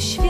świecie.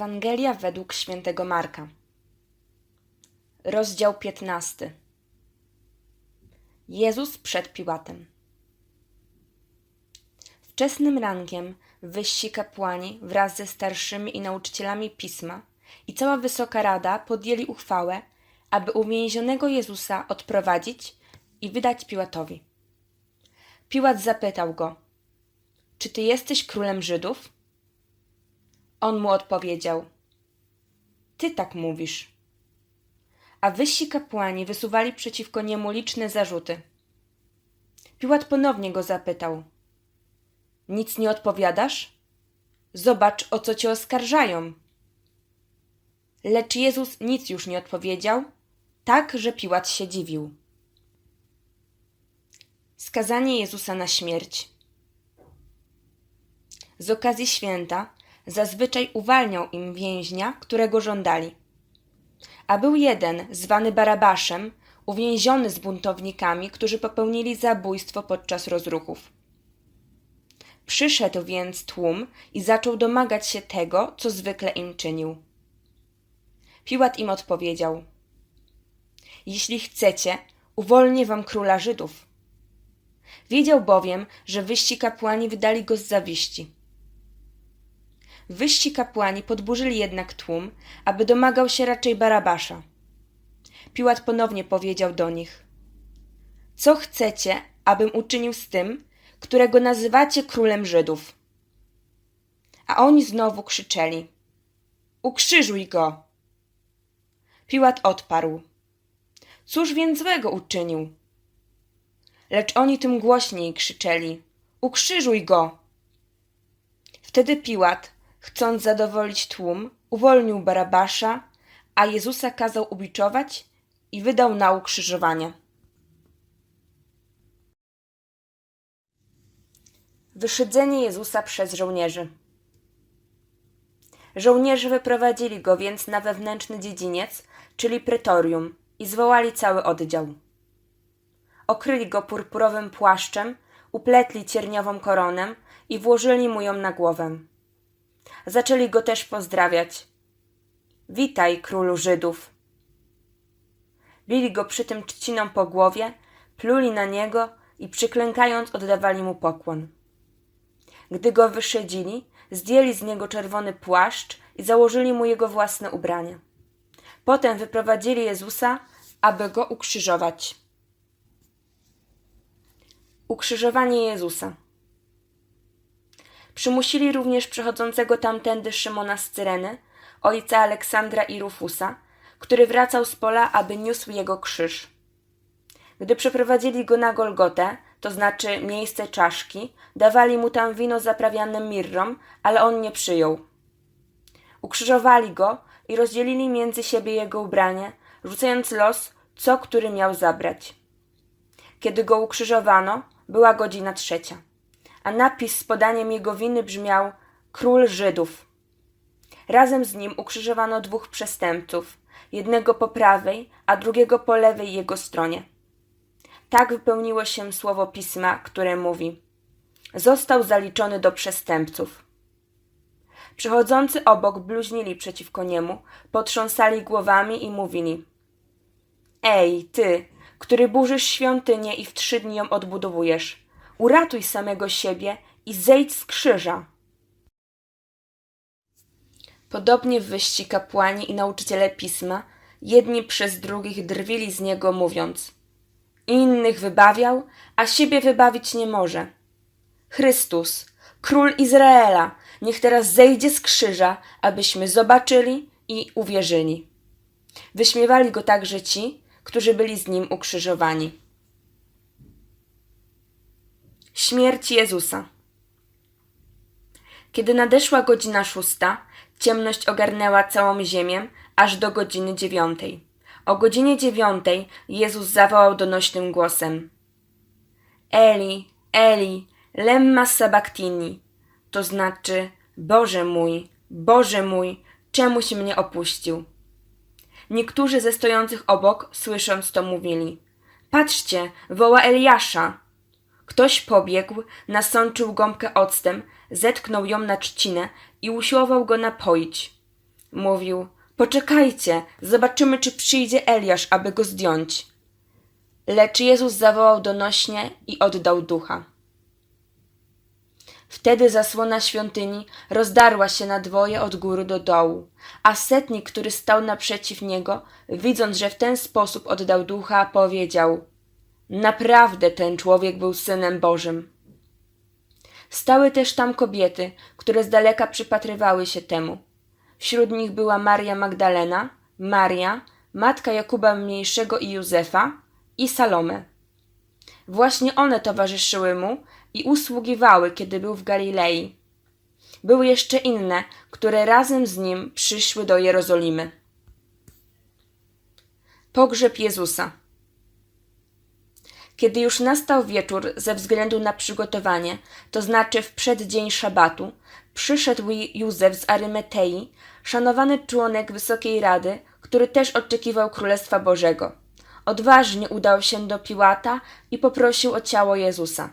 Ewangelia według świętego Marka. Rozdział 15. Jezus przed Piłatem. Wczesnym rankiem wyżsi kapłani wraz ze starszymi i nauczycielami pisma i cała wysoka rada podjęli uchwałę, aby uwięzionego Jezusa odprowadzić i wydać Piłatowi. Piłat zapytał go: Czy ty jesteś królem Żydów? On mu odpowiedział: Ty tak mówisz. A wyżsi kapłani wysuwali przeciwko niemu liczne zarzuty. Piłat ponownie go zapytał: Nic nie odpowiadasz? Zobacz, o co cię oskarżają. Lecz Jezus nic już nie odpowiedział, tak że Piłat się dziwił. Skazanie Jezusa na śmierć. Z okazji święta zazwyczaj uwalniał im więźnia, którego żądali. A był jeden, zwany Barabaszem, uwięziony z buntownikami, którzy popełnili zabójstwo podczas rozruchów. Przyszedł więc tłum i zaczął domagać się tego, co zwykle im czynił. Piłat im odpowiedział: Jeśli chcecie, uwolnię wam króla Żydów. Wiedział bowiem, że wyści kapłani wydali go z zawiści. Wyżsi kapłani podburzyli jednak tłum, aby domagał się raczej Barabasza. Piłat ponownie powiedział do nich: Co chcecie, abym uczynił z tym, którego nazywacie królem Żydów? A oni znowu krzyczeli: Ukrzyżuj go! Piłat odparł: Cóż więc złego uczynił? Lecz oni tym głośniej krzyczeli: Ukrzyżuj go! Wtedy Piłat, chcąc zadowolić tłum, uwolnił Barabasza, a Jezusa kazał ubiczować i wydał na ukrzyżowanie. Wyszydzenie Jezusa przez żołnierzy. Żołnierze wyprowadzili go więc na wewnętrzny dziedziniec, czyli pretorium, i zwołali cały oddział. Okryli go purpurowym płaszczem, upletli cierniową koronę i włożyli mu ją na głowę. Zaczęli go też pozdrawiać. Witaj, królu Żydów. Bili go przy tym trzciną po głowie, pluli na niego i przyklękając oddawali mu pokłon. Gdy go wyszydzili, zdjęli z niego czerwony płaszcz i założyli mu jego własne ubranie. Potem wyprowadzili Jezusa, aby go ukrzyżować. Ukrzyżowanie Jezusa. Przymusili również przechodzącego tamtędy Szymona z Cyreny, ojca Aleksandra i Rufusa, który wracał z pola, aby niósł jego krzyż. Gdy przeprowadzili go na Golgotę, to znaczy miejsce czaszki, dawali mu tam wino zaprawiane mirrą, ale on nie przyjął. Ukrzyżowali go i rozdzielili między siebie jego ubranie, rzucając los, co który miał zabrać. Kiedy go ukrzyżowano, była godzina trzecia, a napis z podaniem jego winy brzmiał Król Żydów. Razem z nim ukrzyżowano dwóch przestępców, jednego po prawej, a drugiego po lewej jego stronie. Tak wypełniło się słowo pisma, które mówi: Został zaliczony do przestępców. Przechodzący obok bluźnili przeciwko niemu, potrząsali głowami i mówili: Ej, ty, który burzysz świątynię i w trzy dni ją odbudowujesz, uratuj samego siebie i zejdź z krzyża. Podobnie wyżsi kapłani i nauczyciele pisma, jedni przez drugich drwili z niego, mówiąc: Innych wybawiał, a siebie wybawić nie może. Chrystus, król Izraela, niech teraz zejdzie z krzyża, abyśmy zobaczyli i uwierzyli. Wyśmiewali go także ci, którzy byli z nim ukrzyżowani. Śmierć Jezusa. Kiedy nadeszła godzina szósta, ciemność ogarnęła całą ziemię aż do godziny dziewiątej. O godzinie dziewiątej Jezus zawołał donośnym głosem: Eli, Eli, lemma sabachthini, to znaczy Boże mój, Boże mój, czemuś mnie opuścił. Niektórzy ze stojących obok, słysząc to, mówili: Patrzcie, woła Eliasza. Ktoś pobiegł, nasączył gąbkę octem, zetknął ją na trzcinę i usiłował go napoić. Mówił: Poczekajcie, zobaczymy, czy przyjdzie Eliasz, aby go zdjąć. Lecz Jezus zawołał donośnie i oddał ducha. Wtedy zasłona świątyni rozdarła się na dwoje od góry do dołu, a setnik, który stał naprzeciw niego, widząc, że w ten sposób oddał ducha, powiedział: Naprawdę ten człowiek był synem Bożym. Stały też tam kobiety, które z daleka przypatrywały się temu. Wśród nich była Maria Magdalena, Maria, matka Jakuba Mniejszego i Józefa i Salome. Właśnie one towarzyszyły mu i usługiwały, kiedy był w Galilei. Były jeszcze inne, które razem z nim przyszły do Jerozolimy. Pogrzeb Jezusa. Kiedy już nastał wieczór ze względu na przygotowanie, to znaczy w przeddzień szabatu, przyszedł Józef z Arymetei, szanowany członek Wysokiej Rady, który też oczekiwał Królestwa Bożego. Odważnie udał się do Piłata i poprosił o ciało Jezusa.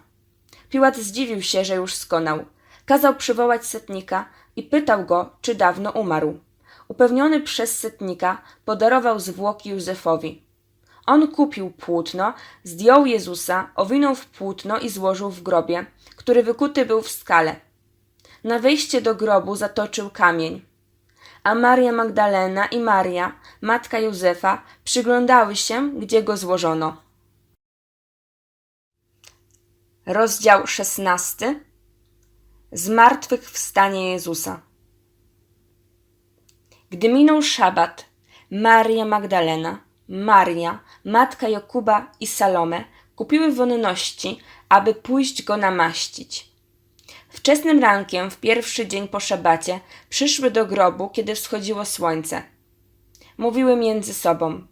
Piłat zdziwił się, że już skonał. Kazał przywołać setnika i pytał go, czy dawno umarł. Upewniony przez setnika, podarował zwłoki Józefowi. On kupił płótno, zdjął Jezusa, owinął w płótno i złożył w grobie, który wykuty był w skale. Na wejście do grobu zatoczył kamień. A Maria Magdalena i Maria, matka Józefa, przyglądały się, gdzie go złożono. Rozdział szesnasty Zmartwychwstanie Jezusa Gdy minął szabat, Maria Magdalena, Maria, matka Jakuba i Salome kupiły wonności, aby pójść go namaścić. Wczesnym rankiem, w pierwszy dzień po szabacie, przyszły do grobu, kiedy wschodziło słońce. Mówiły między sobą: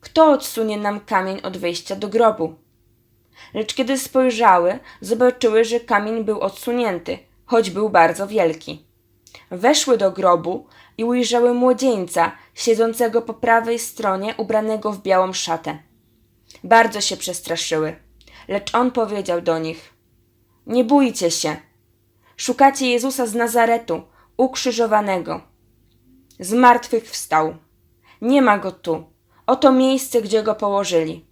Kto odsunie nam kamień od wejścia do grobu? Lecz kiedy spojrzały, zobaczyły, że kamień był odsunięty, choć był bardzo wielki. Weszły do grobu i ujrzały młodzieńca, siedzącego po prawej stronie, ubranego w białą szatę. Bardzo się przestraszyły, lecz on powiedział do nich: Nie bójcie się. Szukacie Jezusa z Nazaretu, ukrzyżowanego. Z martwych wstał. Nie ma go tu. Oto miejsce, gdzie go położyli.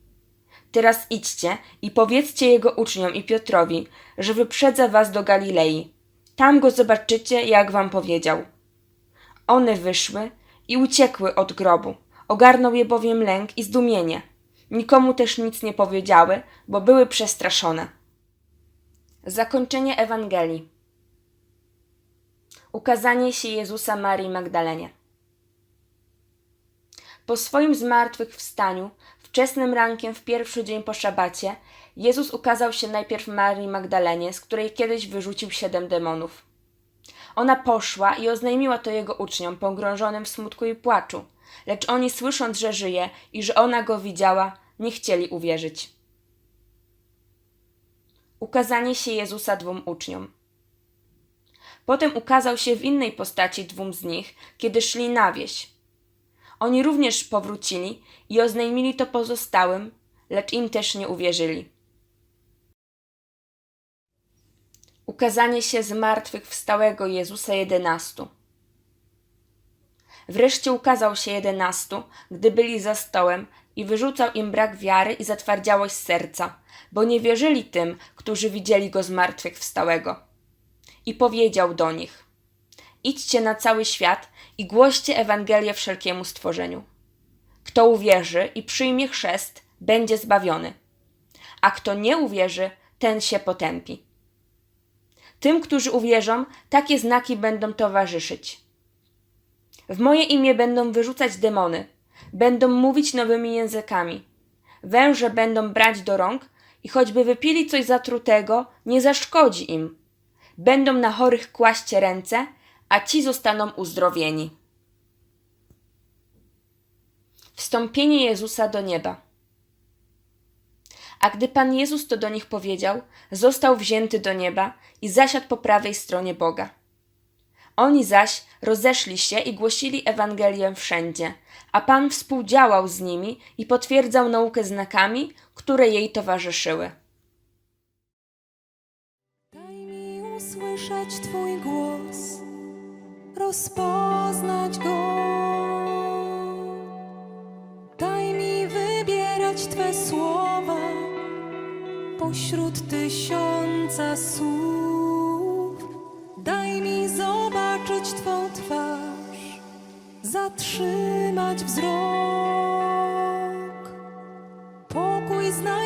Teraz idźcie i powiedzcie jego uczniom i Piotrowi, że wyprzedza was do Galilei. Tam go zobaczycie, jak wam powiedział. One wyszły i uciekły od grobu. Ogarnął je bowiem lęk i zdumienie. Nikomu też nic nie powiedziały, bo były przestraszone. Zakończenie Ewangelii. Ukazanie się Jezusa Marii Magdalenie. Po swoim zmartwychwstaniu, wczesnym rankiem w pierwszy dzień po szabacie, Jezus ukazał się najpierw Marii Magdalenie, z której kiedyś wyrzucił siedem demonów. Ona poszła i oznajmiła to jego uczniom, pogrążonym w smutku i płaczu, lecz oni, słysząc, że żyje i że ona go widziała, nie chcieli uwierzyć. Ukazanie się Jezusa dwóm uczniom. Potem ukazał się w innej postaci dwóm z nich, kiedy szli na wieś. Oni również powrócili i oznajmili to pozostałym, lecz im też nie uwierzyli. Ukazanie się z martwych wstałego Jezusa jedenastu. Wreszcie ukazał się jedenastu, gdy byli za stołem i wyrzucał im brak wiary i zatwardziałość serca, bo nie wierzyli tym, którzy widzieli go z martwych wstałego. I powiedział do nich: Idźcie na cały świat i głoście Ewangelię wszelkiemu stworzeniu. Kto uwierzy i przyjmie chrzest, będzie zbawiony, a kto nie uwierzy, ten się potępi. Tym, którzy uwierzą, takie znaki będą towarzyszyć. W moje imię będą wyrzucać demony, będą mówić nowymi językami. Węże będą brać do rąk i choćby wypili coś zatrutego, nie zaszkodzi im. będą na chorych kłaść ręce, a ci zostaną uzdrowieni. Wstąpienie Jezusa do nieba. A gdy Pan Jezus to do nich powiedział, został wzięty do nieba i zasiadł po prawej stronie Boga. Oni zaś rozeszli się i głosili Ewangelię wszędzie, a Pan współdziałał z nimi i potwierdzał naukę znakami, które jej towarzyszyły. Daj mi usłyszeć Twój głos, rozpoznać go. Daj mi wybierać Twe słowa pośród tysiąca słów. Daj mi zobaczyć Twą twarz, zatrzymać wzrok. Pokój znajdę